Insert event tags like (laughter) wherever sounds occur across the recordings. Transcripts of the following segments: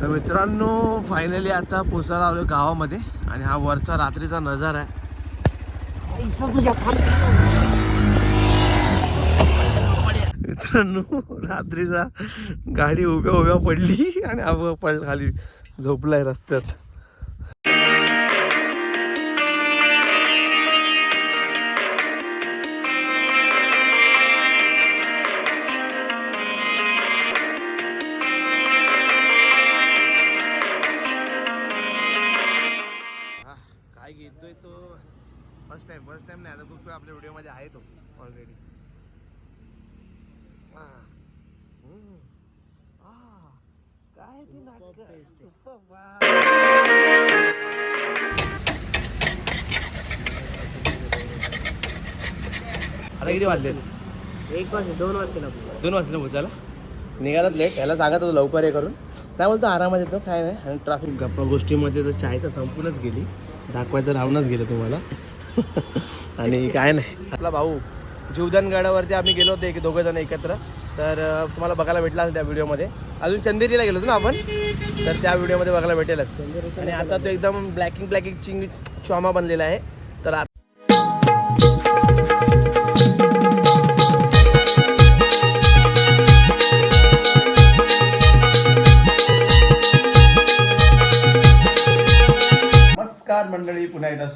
तर मित्रांनो फायनली आता पोचायला आलो गावामध्ये आणि हा वरचा रात्रीचा नजारा आहे. मित्रांनो रात्रीचा गाडी उभ्या उभ्या पडली आणि पळ खाली. झोपलाय रस्त्यात. टाइम नाही आता खूप वेळ आपल्या व्हिडिओमध्ये आहे तो ऑलरेडी काय ती आता किती वाजले एक वर्ष दोन वर्षाला दोन वाजता पोचायला निघालाच लेट याला सांगत होतो लवकर हे करून. काय बोलतो आरामात येतो काय नाही आणि ट्रॅफिक गप्पा गोष्टीमध्ये तर चाय तर संपूनच गेली. दाखवायचं राहूनच गेलं तुम्हाला. आणि काय नाही. आपला भाऊ जीवदानगडावरती आम्ही गेलो होतो एक दोघं जण एकत्र. तर तुम्हाला बघायला भेटला असेल त्या व्हिडिओमध्ये. अजून चंदेरीला गेलो होतो ना आपण? तर त्या व्हिडिओमध्ये बघायला भेटेलच. आणि आता तो एकदम ब्लॅकिंग ब्लॅकिंग चिंग चॉमा बनलेला आहे. तर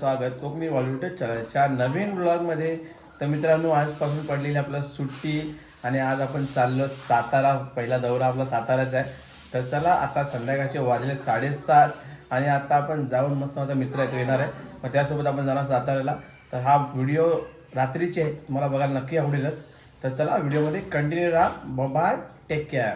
स्वागत. कोकणी बॉलिवूड चॅनलच्या नवीन ब्लॉगमध्ये तर मित्रांनो आजपासून पडलेली आपलं सुट्टी आणि आज आपण चाललो सातारा. पहिला दौरा आपला साताराचा आहे. तर चला आता संध्याकाळचे वाजले साडेसात आणि आता आपण जाऊन मस्त माझा मित्र येतो येणार आहे. मग त्यासोबत आपण जाणार साताऱ्याला. तर हा व्हिडिओ रात्रीचे आहे. तुम्हाला बघायला नक्की आवडेलच. तर चला व्हिडिओमध्ये कंटिन्यू राहा. बाय टेक केअर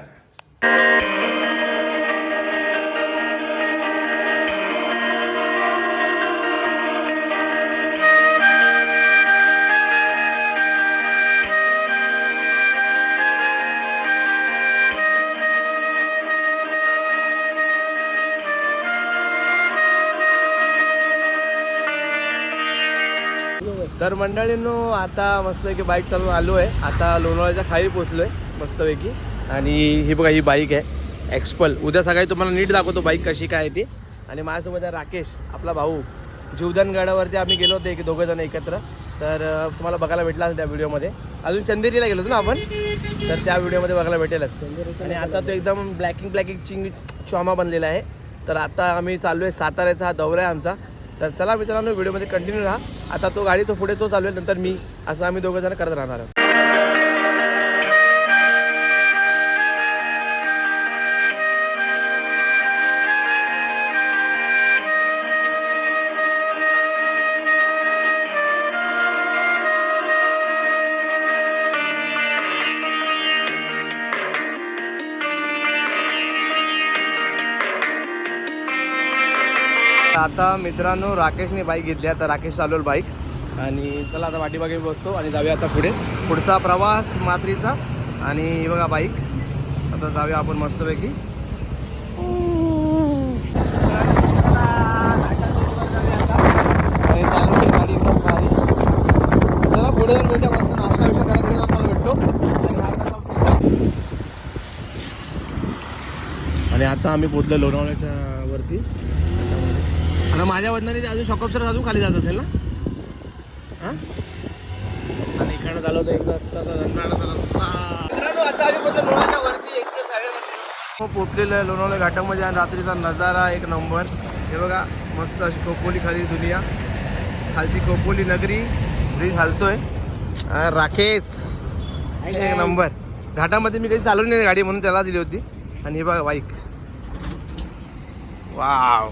तर मंडळींनो आता मस्तपैकी बाईक चालून आलो आहे आता लोणावळ्याच्या खाली पोचलो आहे मस्तपैकी. आणि ही बघा ही बाईक आहे. एक्सपल उद्या सकाळी तुम्हाला नीट दाखवतो बाईक कशी काय ती. आणि माझ्यासोबत आहे राकेश आपला भाऊ. जीवदान गडावरती आम्ही गेलो होतो एक दोघं जण एकत्र. तर तुम्हाला बघायला भेटला असेल त्या व्हिडिओमध्ये. अजून चंदेरीला गेलो होतो ना आपण? तर त्या व्हिडिओमध्ये बघायला भेटेलच. आणि आता तो एकदम ब्लॅकिंग ब्लॅकिंग चिंग चॉमा बनलेला आहे. तर आता आम्ही चाललो आहे साताऱ्याचा हा दौरा आहे आमचा. तर चला मित्रांनो व्हिडिओमध्ये कंटिन्यू राहा. आता तो गाडी तो पुढे तो चालवेल आहे. नंतर मी असं आम्ही दोघं जण करत राहणार आहोत. आता मित्रांनो राकेशने बाईक घेतली आता राकेश चालवल बाईक आणि चला आता वाटीबागे बसतो आणि जाऊया आता पुढे. पुढचा प्रवास मात्रीचा. आणि बघा बाईक आता जाऊया आपण मस्तपैकी. चला पुढे जाऊन मस्त नाश्ता विषय भेटतो आणि आता आणि आता आम्ही पोचलो लोणावळ्याच्या वरती. आता माझ्या वजनाने ते अजून शॉकअप सर अजून खाली जात असेल ना? हा? आणि इकडनं झालं होतं एक रस्ता तर रंगाळाचा रस्ता. मित्रांनो, आता आम्ही पोहोचलो लोणावळ्याच्या वरती एक्सप्रेस हायवेवरती. हो पोचलेलं आहे लोणावळ्या घाटामध्ये आणि रात्रीचा नजारा एक नंबर. हे बघा मस्त अशी खोपोली खाली दुनिया. खालची खोपोली नगरी ब्रिज हलतोय राकेश एक नंबर. घाटामध्ये मी कधी चालवली नाही गाडी म्हणून त्याला दिली होती. आणि हे बघा बाईक वाव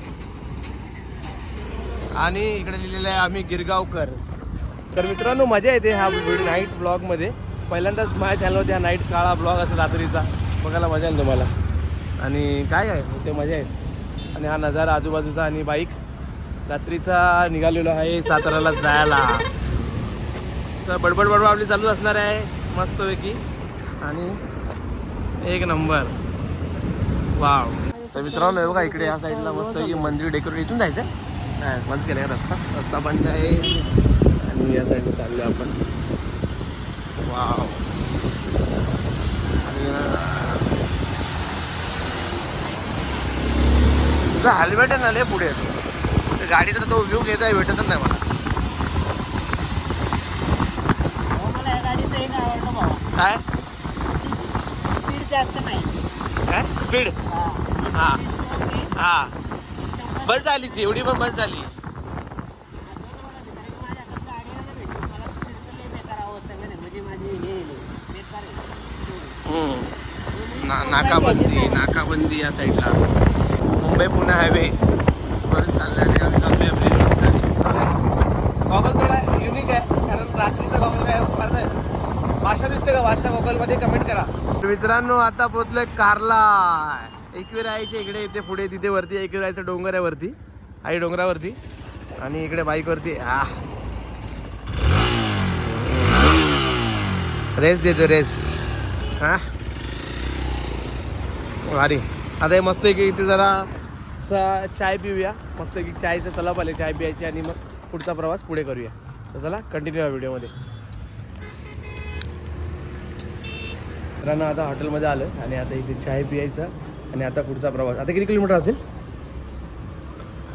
आणि इकडे लिहिलेलं आहे आम्ही गिरगावकर. तर मित्रांनो मजा येते हा नाईट ब्लॉगमध्ये पहिल्यांदाच माझ्या चॅनलवरती हा नाईट काळा ब्लॉग असेल रात्रीचा. बघायला मजा येईल तुम्हाला. आणि काय आहे? ते मजा येईल. आणि हा नजारा आजूबाजूचा आणि बाईक. रात्रीचा निघालेलो आहे साताऱ्याला जायला. तर बडबड बडबड आपली चालू असणार आहे. मस्तपैकी आणि एक नंबर. वाव. तर मित्रांनो बघा इकडे या साईडला मस्त की मंदिर डेकोरेट इथून जायचं? नाही बंद केलं रस्ता. रस्ता बंद आहे. आणि या साईडला चाललो आपण. वाव तुझा हेल्मेट आहे ना लय पुढे आहे. ते गाडीचा तो व्ह्यू घेता भेटतच नाही मला. काय? स्पीड जास्त नाही. काय? स्पीड हा. हा. हा. बस झाली ती एवढी पण बस झाली. ना हे नाकाबंदी नाकाबंदी या साईडला. मुंबई पुणे हायवे. परत चालल्याने आम्ही चाललोय आपली गॉगल थोडा युनिक आहे कारण रात्रीचा गॉगल काय नाही. भाषा दिसते का? भाषा गॉगलमध्ये कमेंट करा. मित्रांनो आता पोहोचलोय कारला. एकविराईच्या इकडे इथे पुढे तिथे वरती एकविराईचं डोंगर आहे वरती आई डोंगरावरती आणि इकडे बाईकवरती. आ. रेस देतो रेस. हा भारी. आता हे मस्त की इथे जरा सा चाय पिऊया. मस्त की चायचं तलाप आले चाय प्यायची आणि मग पुढचा प्रवास पुढे करूया. तर चला कंटिन्यू या व्हिडिओमध्ये. मित्रांनो आता हॉटेलमध्ये आलं आणि आता इथे चाय पियायचा. आणि आता पुढचा प्रवास. आता किती किलोमीटर असेल?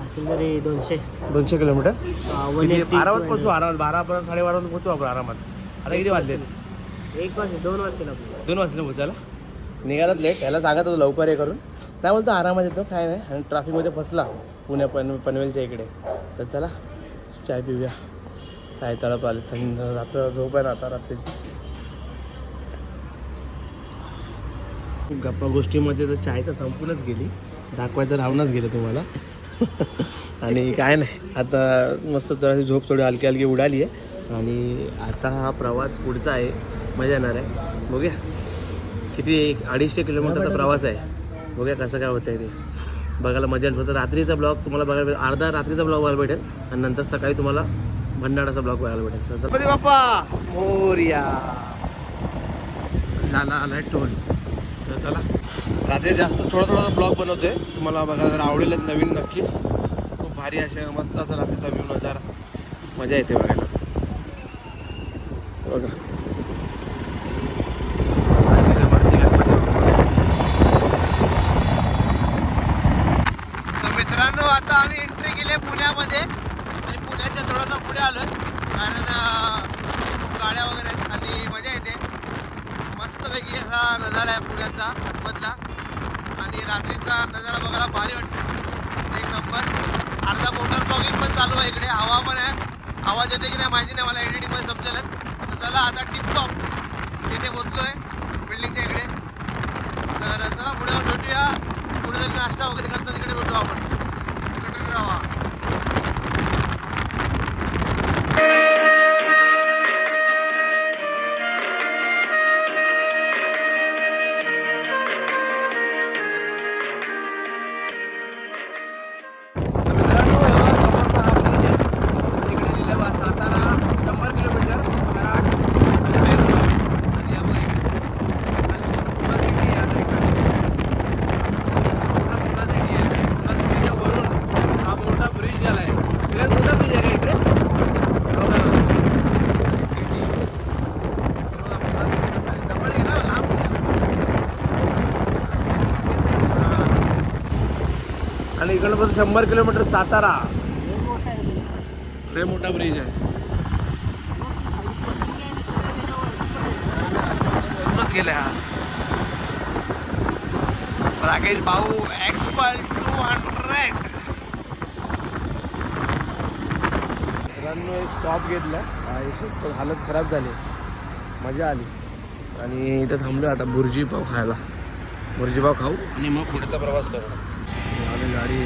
असेल तरी दोनशे. दोनशे किलोमीटर? किती? आरामात two पोहोचू. आरामात. बारा पर्यंत साडेबारापर्यंत पोहोचू आपण आरामात. आता किती वाजले? एक वाजता दोन आपल्याला दोन वाजले पोहोचायला निघालाच लेट याला सांगत होतो लवकर हे करून. नाही बोलतो आरामात येतो काय नाही. आणि ट्रॅफिकमध्ये फसला. पुण्या पन पनवेलच्या इकडे. तर चला चाय पिऊया. काय तळप आले थंड रात्र झोप आहे ना आता रात्रीची. गप्पा गोष्टीमध्ये तर चाय तर संपूनच गेली. दाखवायचं राहूनच गेलं तुम्हाला. (laughs) आणि काय नाही आता मस्त जराशी झोप थोडी हलकी हलकी उडाली आहे. आणि आता हा प्रवास पुढचा आहे मजा येणार आहे. बघूया. किती एक अडीचशे किलोमीटरचा प्रवास आहे. बघूया कसं काय होतं आहे ते. बघायला मजा येईल. फक्त रात्रीचा ब्लॉग तुम्हाला बघायला भेटेल. अर्धा रात्रीचा ब्लॉग बघायला भेटेल. आणि नंतर सकाळी तुम्हाला भंडाराचा ब्लॉग बघायला भेटेल. तसं बाप्पा! मोर्या. झाला आलाय टोल. चला. रात्री जास्त थोडा थोडा ब्लॉग बनवतोय. तुम्हाला बघा जर आवडेल नवीन नक्कीच. खूप भारी अशा मस्त असा रात्रीचा व्ह्यू नजारा. मजा येते बघायला. बघा. तर मित्रांनो आता आम्ही एंट्री केली आहे पुण्यामध्ये. आणि पुण्याच्या थोडंसं पुढे आलो कारण खूप गाड्या वगैरे आहेत आणि मजा येते मस्तपैकी असा नजारा आहे पुण्याचा आतमधला आणि रात्रीचा नजारा बघायला भारी वाटतो. एक नंबर. अर्धा मोटर ब्लॉगिंग पण चालू आहे इकडे. हवा पण आहे. आवाज येते की नाही माहिती नाही. मला एडिटिंगमध्ये समजेलच. तर चला आता टिपटॉप तिथे पोचलो आहे बिल्डिंगच्या इकडे. तर चला पुढे जाऊन भेटूया. पुढे जरी नाश्ता वगैरे करतो. आणि इकडं पण शंभर किलोमीटर सातारा. लय मोठा ब्रिज आहे. हा. राकेश भाऊ एक्सपल टू हंड्रेड मित्रांनो एक स्टॉप घेतला. हालत खराब झाली. मजा आली. आणि इथं थांबलो आता बुर्जी पाव खायला. बुर्जी पाव खाऊ आणि मग पुढचा प्रवास करू. আমাদের গাড়ি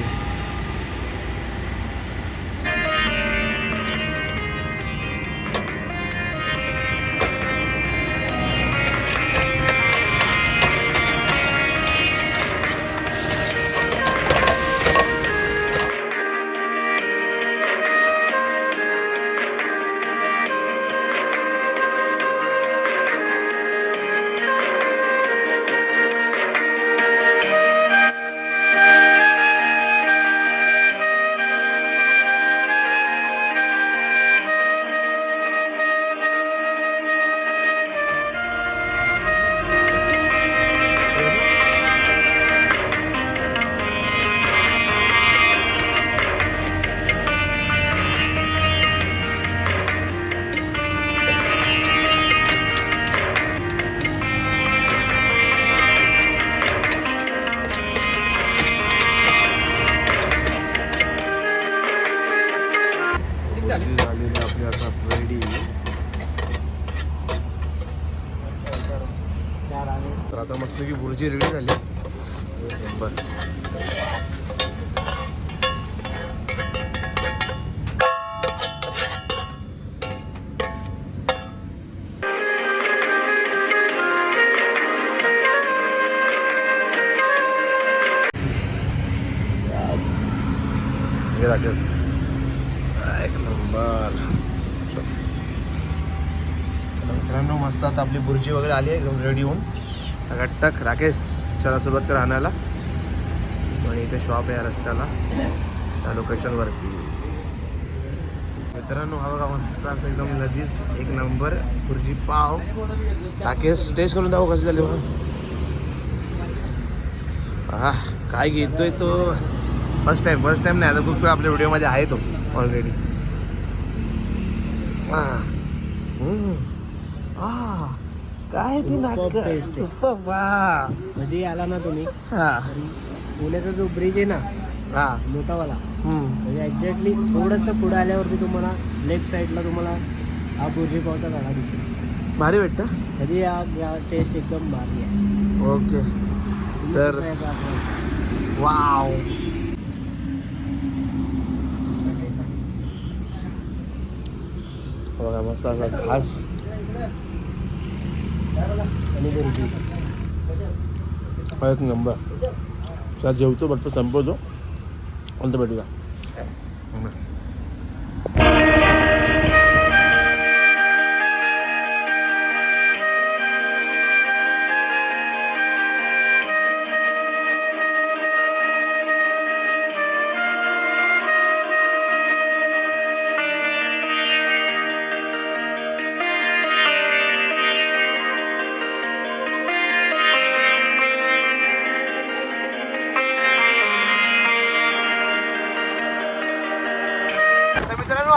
आता मस्त की भुर्जी रेडी झाली. बर. एक नंबर. मस्त आता आपली भुर्जी वगैरे आली आहे एकदम रेडी होऊन. टक राकेश चला सुरुवात कर आणायला. आणि इथे शॉप आहे या रस्त्याला त्या लोकेशनवरती मित्रांनो हा बघा मस्त असं एकदम लजीज एक नंबर खुर्ची पाव. राकेश टेस्ट करून जाऊ कसं झाली बघा. हा काय घेतोय तो? फर्स्ट टाइम फर्स्ट टाइम नाही आता खूप वेळा आपल्या व्हिडिओमध्ये आहे तो ऑलरेडी काय ती. सुपर वा. मध्ये आला ना तुम्ही हा. पुण्याचा जो ब्रिज आहे ना हा. मोठावाला. म्हणजे एक्झॅक्टली थोडंसं पुढे आल्यावरती तुम्हाला लेफ्ट साईडला तुम्हाला हा बुर्जी पावचा गाडा दिसेल. भारी भेटतं कधी या या टेस्ट एकदम भारी आहे. ओके. तर- वाव. बघा मस्त असा खास हा एक नंबर चला जेवतो बट संपवतो अंत भेटूया तर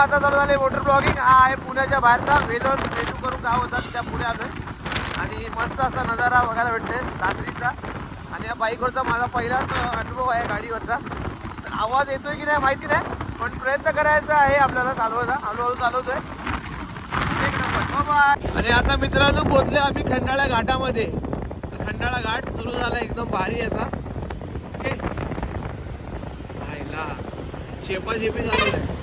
आता चालू झाले वॉटर ब्लॉगिंग हा आहे पुण्याच्या बाहेरचा. वेलोर वेलू करून गाव होतात त्या पुण्यात आणि मस्त असा नजारा बघायला भेटते रात्रीचा. आणि या बाईकवरचा माझा पहिलाच अनुभव आहे गाडीवरचा. तर आवाज येतोय की नाही माहिती नाही पण प्रयत्न करायचा आहे आपल्याला चालवायचा. हळूहळू चालवतोय. एक नंबर. बाय आणि आता मित्रांनो पोचले आम्ही खंडाळा घाटामध्ये. तर खंडाळा घाट सुरू झाला एकदम भारी याचा. ओके. आईला चेपा चेपी चालू आहे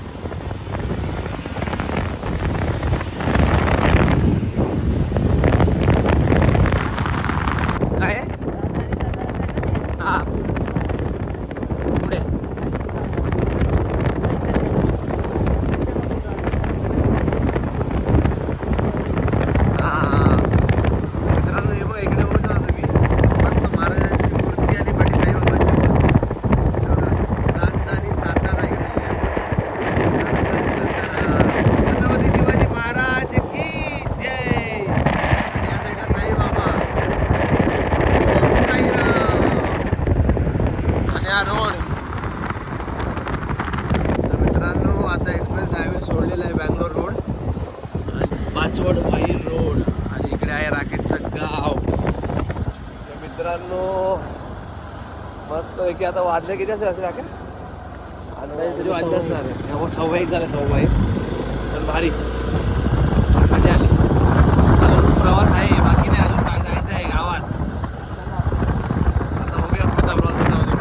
काय आहे? हा पुढे हा मित्रांनो हे बघ इकडे बघू शकता तुम्ही मस्त महाराजांची मूर्ती आणि पाटील साईबाबांची मूर्ती हे बघा. राजधानी सातारा इकडे दिली आहे. छत्रपती शिवाजी महाराज की जय आणि या साईडला साईबाबा ओम साईराम आणि हा रोड तर मित्रांनो आता एक्सप्रेस हायवे सोडलेला आहे बँगलोर रोड आणि पाचवड वाई रोड आणि इकडे आहे राकेशचं गाव तर मित्रांनो मस्त की आता वाजले किती असेल असे राकेश आता तरी वाजले असणार सव्वा एक झालं सव्वा एक तर भारी मजा आली अजून प्रवास आहे बाकी नाही अजून काय जायचं आहे गावात आता बघूया पुढचा प्रवास कसा होतो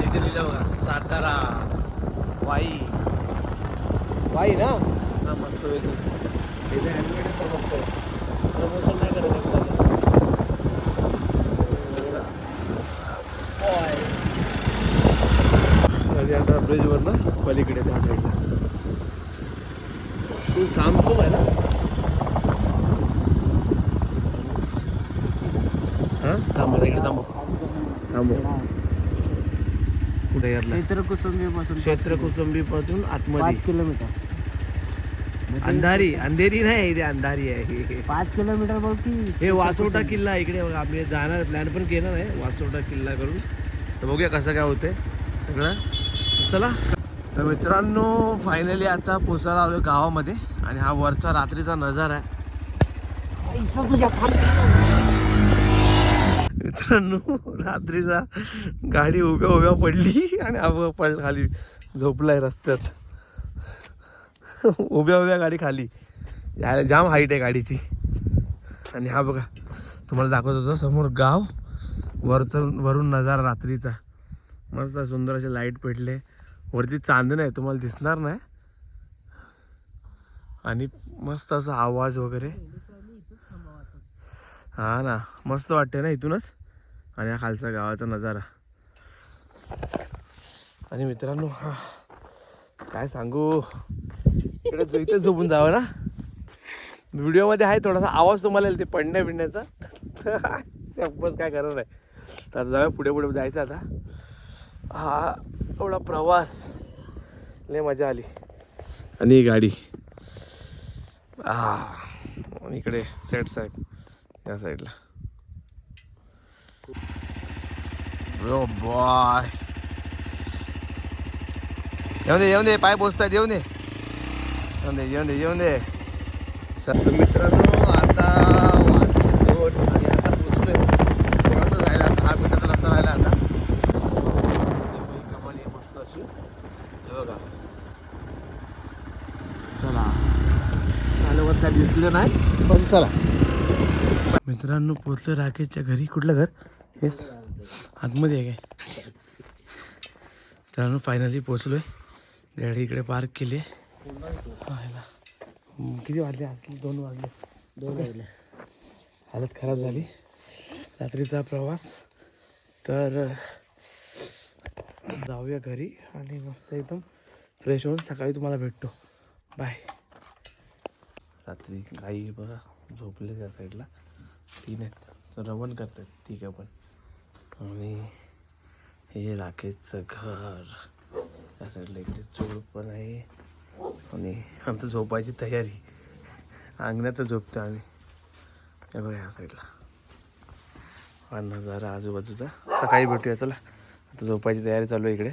इथे लिहिलं बघा सातारा वाई वाई ना हा मस्त वेगळी इथे हँडमेड पण बघतोय प्रमोशन नाही करत आपल्याला. आणि आता ब्रिजवर ना पलीकडे त्या साईडला तू सामसूम आहे ना हा थांबा आता इकडे थांबव. थांबव. कुठे यारला क्षेत्र कुसुंबीपासून क्षेत्र कुसुंबीपासून आतमध्ये. किलोमीटर. म्हणजे अंधारी अंधेरी नाही इथे अंधारी आहे. पाच किलोमीटर बोल की हे वासोटा किल्ला इकडे बघा आम्ही जाणार प्लॅन पण केला नाही वासोटा किल्ला करून. तर बघूया कसं काय होतंय सगळं. चला. तर मित्रांनो फायनली आता पोचायला आलो गावामध्ये आणि हा वरचा रात्रीचा नजारा आहे. पैसा तुझ्या मित्रांनो रात्रीचा गाडी उभ्या उभ्या पडली आणि हा पड खाली झोपलाय रस्त्यात. उभ्या उभ्या गाडी खाली. जाम हाईट आहे गाडीची. आणि हा बघा तुम्हाला दाखवत होतो समोर गाव वरचं वरून नजारा रात्रीचा. मस्त सुंदर असे लाइट पेटले. वरती चांदणं आहे तुम्हाला दिसणार नाही. आणि मस्त असा आवाज वगैरे. हो हा ना मस्त वाटते ना इथूनच? आणि हा खालचा गावाचा नजारा. आणि मित्रांनो हा. काय सांगू? इकडे इथे झोपून जावं ना? व्हिडिओमध्ये आहे थोडासा आवाज तुम्हाला येईल ते पडण्या बिडण्याचा संपत काय करणार आहे? तर जाऊया पुढे पुढे जायचं आता. हा एवढा प्रवास. लय मजा आली. आणि गाडी. हा इकडे सेट साहेब. या साईडला बॉय येऊन दे येऊन दे पाय पोचतात येऊन दे येऊन दे येऊन दे येऊन दे चल मित्रांनो आता दोन आणि आता पोचलोय थोडासा जायला दहा मिनिटाचा रस्ता राहिला आता कमाल आहे मस्त अशी हे बघा चला आल्यावर काय दिसलं नाही पण चला मित्रांनो पोचलो राकेशच्या घरी. कुठलं घर? हेच. आतमध्ये आहे काय? मित्रांनो फायनली पोचलोय गाडी इकडे पार्क केली. आहे किती वाजले? असले दोन वाजले. दोन वाजले. हालत खराब झाली. रात्रीचा प्रवास. तर जाऊया घरी आणि मस्त एकदम फ्रेश होऊन सकाळी तुम्हाला भेटतो. बाय रात्री गाई बघा झोपले त्या साईडला तीन आहेत. रवण करतात ठीक आहे पण. आणि हे राकेशचं घर. त्या साईडला इकडे चोळ पण आहे. आणि आमचं झोपायची तयारी. अंगणातच झोपतो आम्ही. हे बघा ह्या साईडला हा नजारा आजूबाजूचा. सकाळी भेटूया चला. आता झोपायची तयारी चालू आहे इकडे.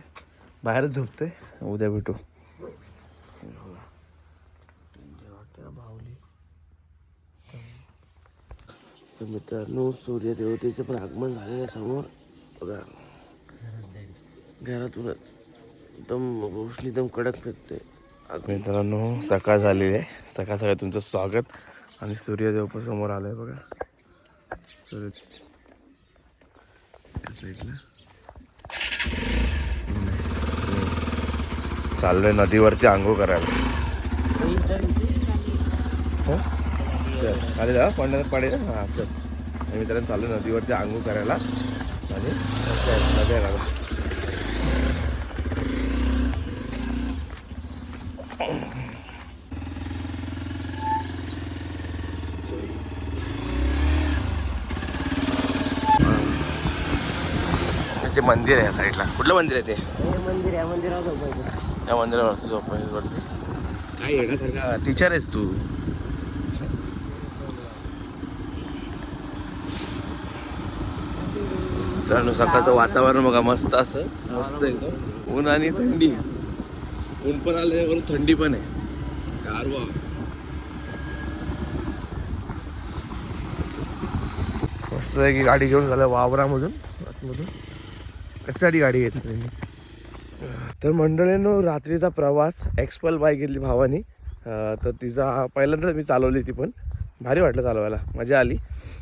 बाहेरच झोपतोय. उद्या भेटू हे बघा. टेंडे वाटते ना बाहुली तर मित्रांनो सूर्यदेवतेचं पण आगमन झालेलं आहे समोर. बघा. घरातूनच. एकदम रोशनी एकदम कडक फेकते मित्रांनो सकाळ झालेली आहे. सकाळ सकाळ तुमचं स्वागत. आणि सूर्यदेव पण समोर आलाय बघा. सूर्य साईडला. चाललोय नदीवरती आंघोळ करायला. हो? चल खाली जा पडेल हा हां चल. आणि मित्रांनो चाललो नदीवरती आंघोळ करायला. आणि नद्या लागला ते मंदिर आहे या साईडला कुठलं मंदिर आहे ते? मंदिर आहे मंदिरावर झोपायचं त्या मंदिरावरती झोपायचं. काय येण्यासारखा टीचर आहेस तू. मित्रांनो सकाळचं वातावरण बघा मस्त असं मस्त एकदम. ऊन आणि थंडी. ऊन पण आल्याबरोबर थंडी पण आहे. गारवा. मस्त आहे की गाडी घेऊन झालं वावरामधून आतमधून. कशासाठी गाडी घेतली त्यांनी? तर मंडळीनं रात्रीचा प्रवास एक्सपल बाईक घेतली भावानी. तर तिचा पहिल्यांदाच मी चालवली ती पण. भारी वाटलं चालवायला. मजा आली.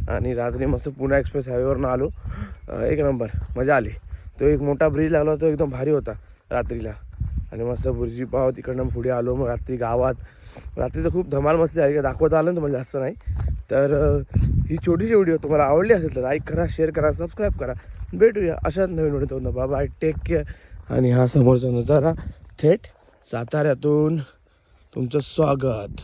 आणि रात्री मस्त पुणे एक्सप्रेस हायवेवरून आलो. एक नंबर. मजा आली. तो एक मोठा ब्रिज लागला तो एकदम भारी होता रात्रीला. आणि मस्त बुर्जी पाव तिकडनं पुढे आलो. मग रात्री गावात. रात्रीचं खूप धमाल मस्ती आहे का दाखवता आलं ना तुम्हाला जास्त नाही. तर ही छोटीशी व्हिडिओ तुम्हाला आवडली असेल तर लाईक करा शेअर करा सबस्क्राईब करा. भेटूया अशाच नवीन व्हिडिओ बाबा टेक केअर आणि हा समोरचा नजारा थेट साताऱ्यातून तुमचं स्वागत.